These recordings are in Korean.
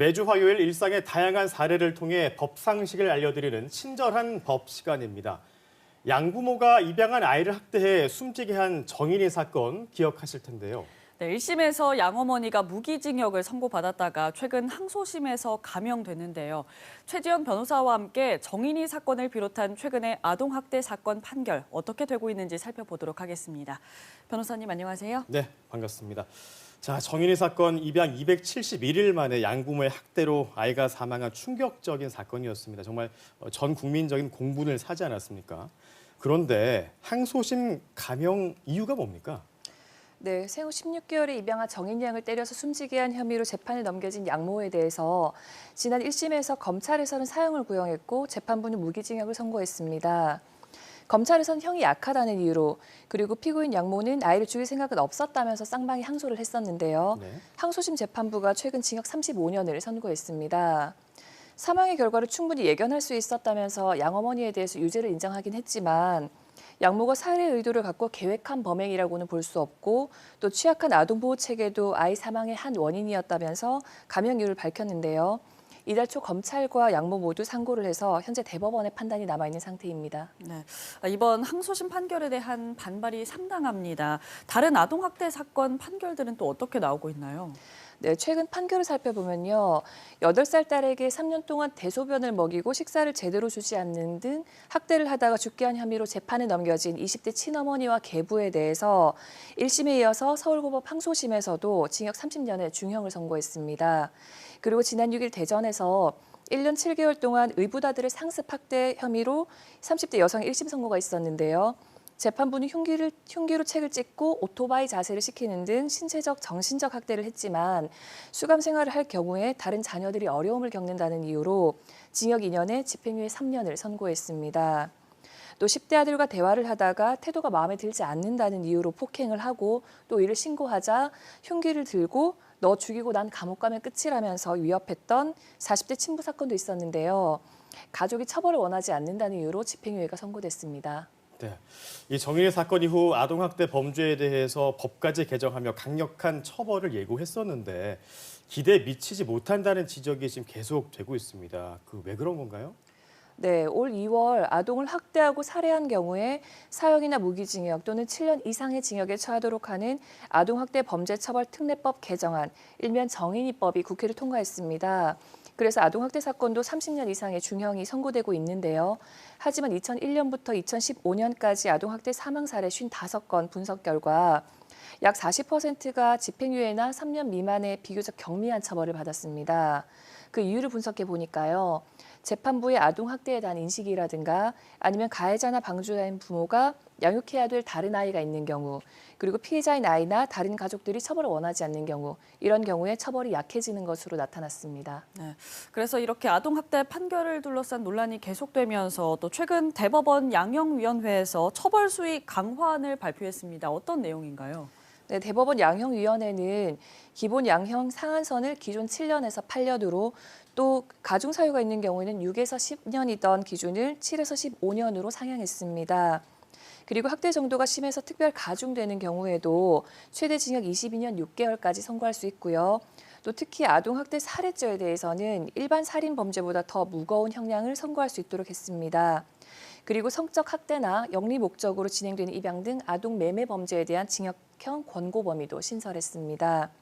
매주 화요일 일상의 다양한 사례를 통해 법 상식을 알려드리는 친절한 법 시간입니다. 양부모가 입양한 아이를 학대해 숨지게 한 정인이 사건 기억하실 텐데요. 네, 1심에서 양어머니가 무기징역을 선고받았다가 최근 항소심에서 감형됐는데요. 최지연 변호사와 함께 정인이 사건을 비롯한 최근의 아동학대 사건 판결 어떻게 되고 있는지 살펴보도록 하겠습니다. 변호사님 안녕하세요. 네, 반갑습니다. 자, 정인이 사건 입양 271일 만에 양부모의 학대로 아이가 사망한 충격적인 사건이었습니다. 정말 어, 전 국민적인 공분을 사지 않았습니까? 그런데 항소심 감형 이유가 뭡니까? 네, 생후 16개월에 입양한 정인 양을 때려서 숨지게 한 혐의로 재판에 넘겨진 양모에 대해서 지난 1심에서 검찰에서는 사형을 구형했고 재판부는 무기징역을 선고했습니다. 검찰에서는 형이 약하다는 이유로 그리고 피고인 양모는 아이를 죽일 생각은 없었다면서 쌍방이 항소를 했었는데요. 네. 항소심 재판부가 최근 징역 35년을 선고했습니다. 사망의 결과를 충분히 예견할 수 있었다면서 양 어머니에 대해서 유죄를 인정하긴 했지만 양모가 살해 의도를 갖고 계획한 범행이라고는 볼 수 없고 또 취약한 아동 보호 체계도 아이 사망의 한 원인이었다면서 감형 이유를 밝혔는데요. 이달 초 검찰과 양모 모두 상고를 해서 현재 대법원의 판단이 남아 있는 상태입니다. 네, 아, 이번 항소심 판결에 대한 반발이 상당합니다. 다른 아동 학대 사건 판결들은 또 어떻게 나오고 있나요? 네, 최근 판결을 살펴보면요. 8살 딸에게 3년 동안 대소변을 먹이고 식사를 제대로 주지 않는 등 학대를 하다가 죽게 한 혐의로 재판에 넘겨진 20대 친어머니와 계부에 대해서 1심에 이어서 서울고법 항소심에서도 징역 30년의 중형을 선고했습니다. 그리고 지난 6일 대전에서 1년 7개월 동안 의붓아들을 상습 학대 혐의로 30대 여성 1심 선고가 있었는데요. 재판부는 흉기를 흉기로 책을 찍고 오토바이 자세를 시키는 등 신체적 정신적 학대를 했지만 수감 생활을 할 경우에 다른 자녀들이 어려움을 겪는다는 이유로 징역 2년에 집행유예 3년을 선고했습니다. 또 10대 아들과 대화를 하다가 태도가 마음에 들지 않는다는 이유로 폭행을 하고 또 이를 신고하자 흉기를 들고 너 죽이고 난 감옥 가면 끝이라면서 위협했던 40대 친부 사건도 있었는데요. 가족이 처벌을 원하지 않는다는 이유로 집행유예가 선고됐습니다. 네. 이 정인이 사건 이후 아동학대 범죄에 대해서 법까지 개정하며 강력한 처벌을 예고했었는데 기대에 미치지 못한다는 지적이 지금 계속되고 있습니다. 그 왜 그런 건가요? 네, 올 2월 아동을 학대하고 살해한 경우에 사형이나 무기징역 또는 7년 이상의 징역에 처하도록 하는 아동학대 범죄처벌 특례법 개정안, 일면 정인이법이 국회를 통과했습니다. 그래서 아동학대 사건도 30년 이상의 중형이 선고되고 있는데요. 하지만 2001년부터 2015년까지 아동학대 사망 사례 55건 분석 결과 약 40%가 집행유예나 3년 미만의 비교적 경미한 처벌을 받았습니다. 그 이유를 분석해 보니까요. 재판부의 아동학대에 대한 인식이라든가 아니면 가해자나 방조자인 부모가 양육해야 될 다른 아이가 있는 경우 그리고 피해자인 아이나 다른 가족들이 처벌을 원하지 않는 경우 이런 경우에 처벌이 약해지는 것으로 나타났습니다. 네, 그래서 이렇게 아동학대 판결을 둘러싼 논란이 계속되면서 또 최근 대법원 양형위원회에서 처벌 수위 강화안을 발표했습니다. 어떤 내용인가요? 네, 대법원 양형위원회는 기본 양형 상한선을 기존 7년에서 8년으로 또 가중 사유가 있는 경우에는 6에서 10년이던 기준을 7에서 15년으로 상향했습니다. 그리고 학대 정도가 심해서 특별 가중되는 경우에도 최대 징역 22년 6개월까지 선고할 수 있고요. 또 특히 아동 학대 살해죄에 대해서는 일반 살인 범죄보다 더 무거운 형량을 선고할 수 있도록 했습니다. 그리고 성적 학대나 영리 목적으로 진행되는 입양 등 아동 매매 범죄에 대한 징역형 권고 범위도 신설했습니다.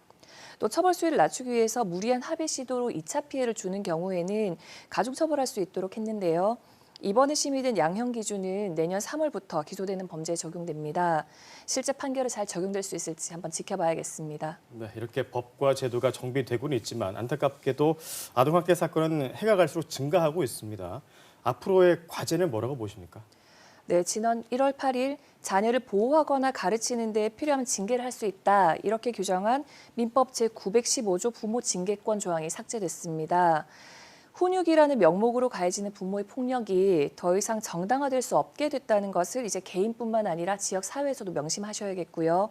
또 처벌 수위를 낮추기 위해서 무리한 합의 시도로 2차 피해를 주는 경우에는 가중 처벌할 수 있도록 했는데요. 이번에 심의된 양형 기준은 내년 3월부터 기소되는 범죄에 적용됩니다. 실제 판결에 잘 적용될 수 있을지 한번 지켜봐야겠습니다. 네, 이렇게 법과 제도가 정비되고는 있지만 안타깝게도 아동학대 사건은 해가 갈수록 증가하고 있습니다. 앞으로의 과제는 뭐라고 보십니까? 네, 지난 1월 8일 자녀를 보호하거나 가르치는 데 필요하면 징계를 할 수 있다. 이렇게 규정한 민법 제915조 부모 징계권 조항이 삭제됐습니다. 훈육이라는 명목으로 가해지는 부모의 폭력이 더 이상 정당화될 수 없게 됐다는 것을 이제 개인뿐만 아니라 지역 사회에서도 명심하셔야겠고요.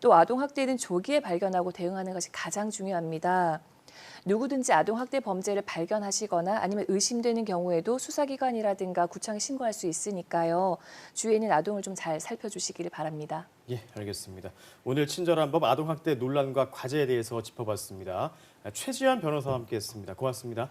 또 아동 학대는 조기에 발견하고 대응하는 것이 가장 중요합니다. 누구든지 아동학대 범죄를 발견하시거나 아니면 의심되는 경우에도 수사기관이라든가 구청에 신고할 수 있으니까요. 주위에 있는 아동을 좀 잘 살펴주시기를 바랍니다. 예, 알겠습니다. 오늘 친절한 법 아동학대 논란과 과제에 대해서 짚어봤습니다. 최지현 변호사와 함께했습니다. 고맙습니다.